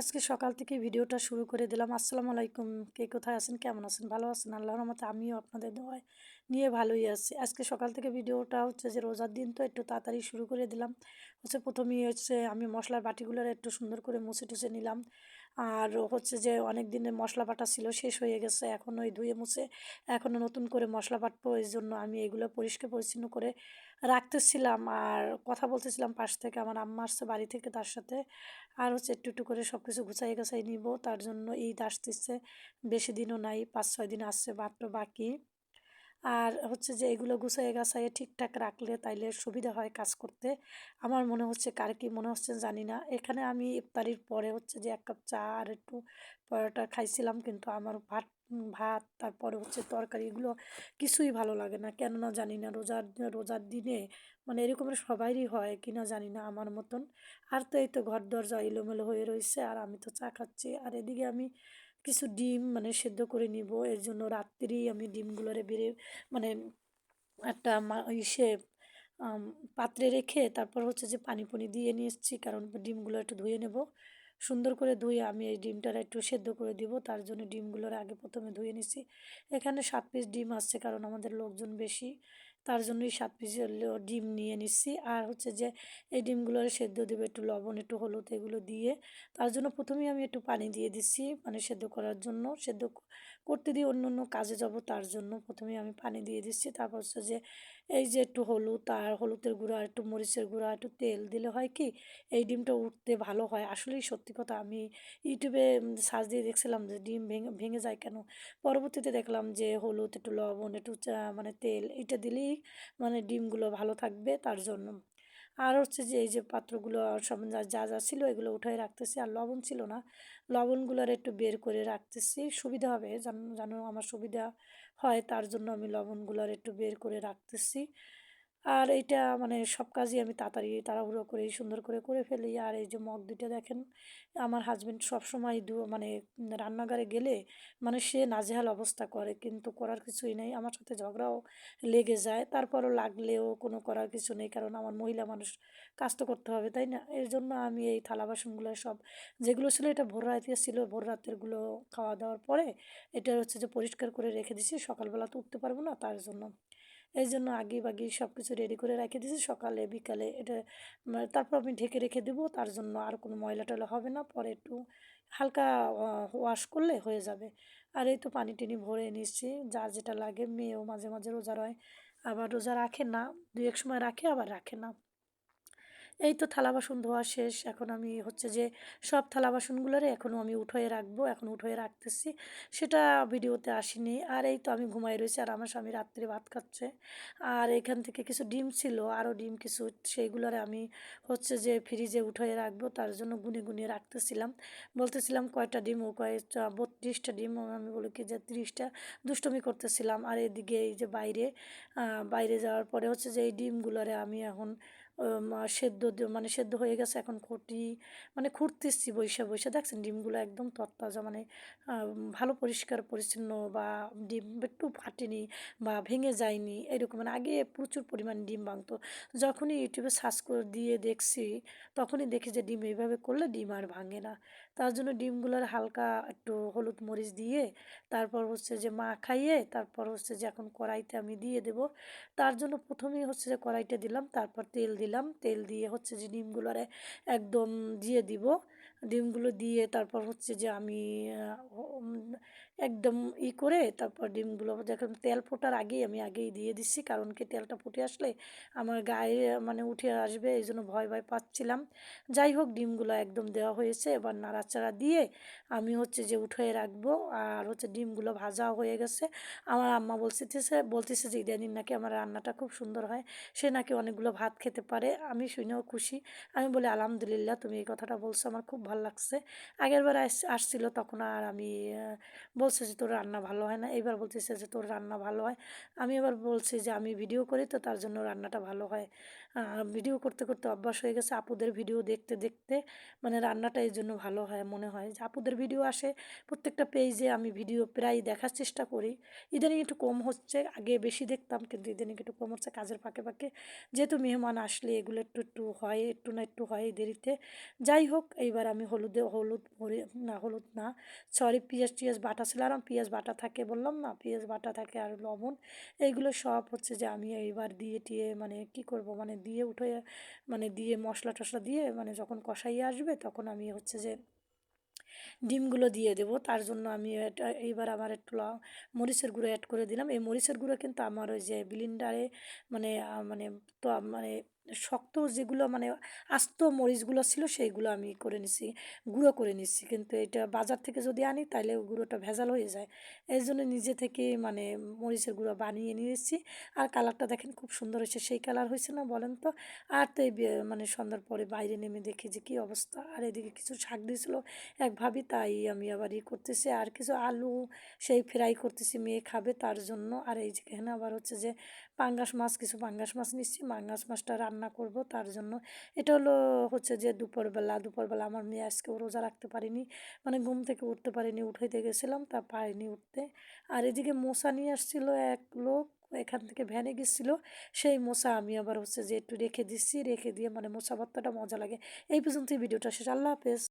আজকে সকাল থেকে ভিডিওটা শুরু করে দিলাম। আসসালামু আলাইকুম। কে কোথায় আছেন? কেমন আছেন? ভালো আছেন? আল্লাহর রহমতে আমিও আপনাদের দোয়ায় নিয়ে ভালোই আছি। আজকে সকাল থেকে ভিডিওটা হচ্ছে যে রোজার দিন, তো একটু তাড়াতাড়ি শুরু করে দিলাম। হচ্ছে প্রথমেই হচ্ছে আমি মশলার বাটিগুলোর একটু সুন্দর করে মুছে টুছে নিলাম। আর হচ্ছে যে অনেক দিনের মশলা বাটা ছিল শেষ হয়ে গেছে, এখন ওই ধুয়ে মুছে এখনও নতুন করে মশলা বাটবো এই জন্য আমি এগুলো পরিষ্কার পরিচ্ছন্ন করে রাখতেছিলাম। আর কথা বলতেছিলাম পাশ থেকে আমার আম্মা আসছে বাড়ি থেকে তার সাথে। আর হচ্ছে একটু একটু করে সব কিছু গুছাই গাছাই নিব, তার জন্য ঈদ আসতেছে, বেশি দিনও নাই পাঁচ ছয় দিন আসছে মাত্র বাকি। আর হচ্ছে যে এগুলো গুছাইয়ে গাছাইয়ে ঠিকঠাক রাখলে তাইলে সুবিধা হয় কাজ করতে। আমার মনে হচ্ছে কার কি মনে হচ্ছে জানি না। এখানে আমি ইফতারির পরে হচ্ছে যে এক কাপ চা আর একটু পরোটা খাইছিলাম কিন্তু আমার ভাত ভাত, তারপরে হচ্ছে তরকারি এগুলো কিছুই ভালো লাগে না। কেননা জানি না রোজার রোজার দিনে মানে এরকমের সবাইরই হয় কিনা জানি না আমার মতন। আর তো এই তো ঘর দরজা এলোমেলো হয়ে রয়েছে আর আমি তো চা খাচ্ছি। আর এদিকে আমি কিছু ডিম মানে সেদ্ধ করে নিব। এর জন্য রাত্রিই আমি ডিমগুলোরে বেড়ে মানে একটা ইসে পাত্রে রেখে তারপর হচ্ছে যে পানি পুনি দিয়ে নিয়ে এসেছি কারণ ডিমগুলো একটু ধুয়ে নেব। সুন্দর করে ধুয়ে আমি এই ডিমটার একটু সেদ্ধ করে দিব, তার জন্য ডিমগুলোর আগে প্রথমে ধুয়ে নিছি। এখানে সাত পিস ডিম আসছে, কারণ আমাদের লোকজন বেশি। তার জন্যই সাত পিস ডিম নিয়ে নিচ্ছি। আর হচ্ছে যে, এই ডিমগুলো সেদ্ধ দেবে একটু লবণ, একটু হলুদ এগুলো দিয়ে। তার জন্য প্রথমেই আমি একটু পানি দিয়ে দিচ্ছি মানে সেদ্ধ করার জন্য। সেদ্ধ করতে দিয়ে অন্য অন্য কাজে যাব তার জন্য প্রথমে আমি পানি দিয়ে দিচ্ছি। তারপর হচ্ছে যে এই যে একটু হলুদ আর হলুদের গুঁড়া একটু মরিচের গুঁড়া একটু তেল দিলে হয় কি, এই ডিমটা উঠতে ভালো হয়। আসলেই সত্যি কথা, আমি ইউটিউবে সার্চ দিয়ে দেখছিলাম যে ডিম ভেঙে ভেঙে যায় কেন? পরবর্তীতে দেখলাম যে হলুদ, একটু লবণ, একটু মানে তেল, এটা দিলেই মানে ডিমগুলো ভালো থাকবে, তার জন্য। আর হচ্ছে যে, এই যে পাত্রগুলো সব যা যা ছিল এগুলো উঠাই রাখতেছি। আর লবণ ছিল না। লবণগুলোর একটু বের করে রাখতেছি। সুবিধা হবে যেন আমার সুবিধা হয় তার জন্য আমি লবণগুলোর একটু বের করে রাখতেছি। আর এইটা মানে সব কাজই আমি তাড়াতাড়ি তাড়াহুড়ো করে সুন্দর করে করে ফেলি। আর এই যে মগ দুইটা দেখেন, আমার হাজব্যান্ড সবসময় দু মানে রান্নাঘরে গেলে মানে সে নাজেহাল অবস্থা করে, কিন্তু করার কিছুই নেই। আমার সাথে ঝগড়াও লেগে যায়। তারপরও লাগলেও কোনো করার কিছু নেই, কারণ আমার মহিলা মানুষ, কাজ তো করতে হবে, তাই না? এর জন্য আমি এই থালা বাসনগুলো সব, যেগুলো ছিল এটা ভোর রাতে ছিল, ভোর রাতেরগুলো খাওয়া দাওয়ার পরে এটা হচ্ছে যে পরিষ্কার করে রেখে দিছি। সকালবেলা তো উঠতে পারব না, তার জন্য এই জন্য আগে বাগি সব কিছু রেডি করে রেখে দিয়েছি। সকালে, বিকালে এটা তারপর আমি ঢেকে রেখে দেবো, তার জন্য আর কোনো ময়লা টয়লা হবে না। পরে একটু হালকা ওয়াশ করলে হয়ে যাবে। আর এই তো পানি টিনি ভরে নিচ্ছি যার যেটা লাগে। মেয়েও মাঝে মাঝে রোজা রয়, আবার রোজা রাখে না দু এক সময় রাখে, আবার রাখে না। এই তো থালা বাসন ধোয়া শেষ। এখন আমি হচ্ছে যে সব থালা বাসনগুলোরে এখনও আমি উঠোয়ে রাখব, এখন উঠোয়ে রাখতেছি। সেটা ভিডিওতে আসেনি। আর এই তো আমি ঘুমাই রয়েছি আর আমার স্বামী রাত্রে ভাত খাচ্ছে। আর এখান থেকে কিছু ডিম ছিল আরও ডিম কিছু সেইগুলোরে আমি হচ্ছে যে ফ্রিজে উঠোয়ে রাখব। তার জন্য গুনে গুনে রাখতেছিলাম। বলতেছিলাম, কয়টা ডিম ও কয়টা বত্রিশটা ডিম? আমি বলি, কি যে তিরিশটা? দুষ্টমি করতেছিলাম। আর এদিকে এই যে বাইরে বাইরে যাওয়ার পরে হচ্ছে যে এই ডিমগুলোরে আমি এখন সেদ্ধ মানে সেদ্ধ হয়ে গেছে এখন খুঁটি মানে খুঁড়তেছি বৈশা বৈশা। দেখছেন ডিমগুলো একদম তরতাজা মানে ভালো পরিষ্কার, পরিচ্ছন্ন বা ডিম একটু ফাটেনি বা ভেঙে যায়নি, এরকম। মানে আগে প্রচুর পরিমাণ ডিম ভাঙতো। যখনই ইউটিউবে সার্চ করে দিয়ে দেখছি, তখনই দেখি যে ডিম এইভাবে করলে ডিম আর ভাঙে না। তার জন্য ডিমগুলোর হালকা একটু হলুদ মরিচ দিয়ে, তারপর হচ্ছে যে মা খাইয়ে, তারপর হচ্ছে যে এখন কড়াইতে আমি দিয়ে দেব। তার জন্য প্রথমেই হচ্ছে যে কড়াইটা দিলাম, তারপর তেল দিলাম। তেল দিয়ে হচ্ছে যে ডিমগুলোরে একদম দিয়ে দিব। ডিমগুলো দিয়ে তারপর হচ্ছে যে আমি একদম ই করে তারপর ডিমগুলো যখন তেল ফোটার আগেই আমি আগেই দিয়ে দিচ্ছি, কারণ কি তেলটা ফুটে আসলে আমার গায়ে মানে উঠে আসবে, এই জন্য ভয় ভয় পাচ্ছিলাম। যাই হোক, ডিমগুলো একদম দেওয়া হয়েছে। এবার নাড়াচাড়া দিয়ে আমি হচ্ছে যে উঠে রাখব, আর হচ্ছে ডিমগুলো ভাজা হয়ে গেছে। আমার আম্মা বলতেছে বলতেছে যে ইদানিং নাকি আমার রান্নাটা খুব সুন্দর হয়, সে নাকি অনেকগুলো ভাত খেতে পারে, আমি শুনেও খুশি। আমি বলি, আলহামদুলিল্লাহ, তুমি এই কথাটা বলছো, আমার খুব ভালো লাগছে। আগের বার আসছিল তখন আর আমি বল বলছে যে, তোর রান্না ভালো হয় না? এবার বলতেছে যে, তোর রান্না ভালো হয়? আমি এবার বলছি যে, আমি ভিডিও করি তো তার জন্য রান্নাটা ভালো হয়। ভিডিও করতে করতে অভ্যাস হয়ে গেছে। আপুদের ভিডিও দেখতে দেখতে মানে রান্নাটা এই জন্য ভালো হয় মনে হয়। যে আপুদের ভিডিও আসে, প্রত্যেকটা পেজে আমি ভিডিও প্রায় দেখার চেষ্টা করি। ইদানিং একটু কম হচ্ছে, আগে বেশি দেখতাম কিন্তু ইদানিং একটু কম হচ্ছে। কাজের ফাঁকে ফাঁকে যেহেতু মেহমান আসলে এগুলো একটু একটু হয়, একটু না একটু হয় দেরিতে। যাই হোক, এইবার আমি হলুদে, হলুদ ভরে, না হলুদ না, সরি পেঁয়াজ, টিয়াজ বাটা ছিল। আর পেঁয়াজ বাটা থাকে বললাম না, পেঁয়াজ বাটা থাকে আর লবণ, এইগুলো সব হচ্ছে যে আমি এইবার দিয়ে টিয়ে মানে কি করব? মানে দিয়ে উঠে মানে দিয়ে মশলা টশলা দিয়ে মানে যখন কষাইয়ে আসবে তখন আমি হচ্ছে যে ডিমগুলো দিয়ে দেবো। তার জন্য আমি এটা, এইবার আমার একটু মরিচের গুঁড়ো অ্যাড করে দিলাম। এই মরিচের গুঁড়ো কিন্তু আমার ওই যে ব্লিন্ডারে মানে মানে তো মানে শক্ত যেগুলো মানে আস্ত মরিচগুলো ছিল সেইগুলো আমি করে নিছি, গুঁড়ো করে নিচ্ছি কিন্তু এটা বাজার থেকে যদি আনি তাহলে গুঁড়োটা ভেজাল হয়ে যায়। এই জন্য নিজে থেকে মানে মরিচের গুঁড়ো বানিয়ে নিয়েছি। আর কালারটা দেখেন খুব সুন্দর হয়েছে। সেই কালার হয়েছে না বলেন তো? আর তো এই মানে সন্ধ্যার পরে বাইরে নেমে দেখি যে কী অবস্থা। আর এদিকে কিছু শাক দিয়েছিলো এক ভাবি, তাই আমি আবার ই করতেছি। আর কিছু আলু সেই ফ্রাই করতেছি, মেয়ে খাবে তার জন্য। আর এই যেখানে আবার হচ্ছে যে পাঙ্গাস মাছ, কিছু পাঙ্গাস মাছ নিচ্ছি। পাঙ্গাস মাছটা রান্না করব তার জন্য। এটা হলো হচ্ছে যে দুপুরবেলা দুপুরবেলা আমার মেয়ে আজকে রোজা রাখতে পারিনি মানে ঘুম থেকে উঠতে পারিনি, উঠাইতে গেছিলাম, তা পারিনি উঠতে। আর এদিকে মশা নিয়ে আসছিল এক লোক, এখান থেকে ভ্যানে গেছিল, সেই মশা আমি আবার হচ্ছে যে একটু রেখে দিচ্ছি, রেখে দিয়ে মানে মশা ভত্তাটা মজা লাগে। এই পর্যন্তই ভিডিওটা শেষ আল্লাহ হাফেজ।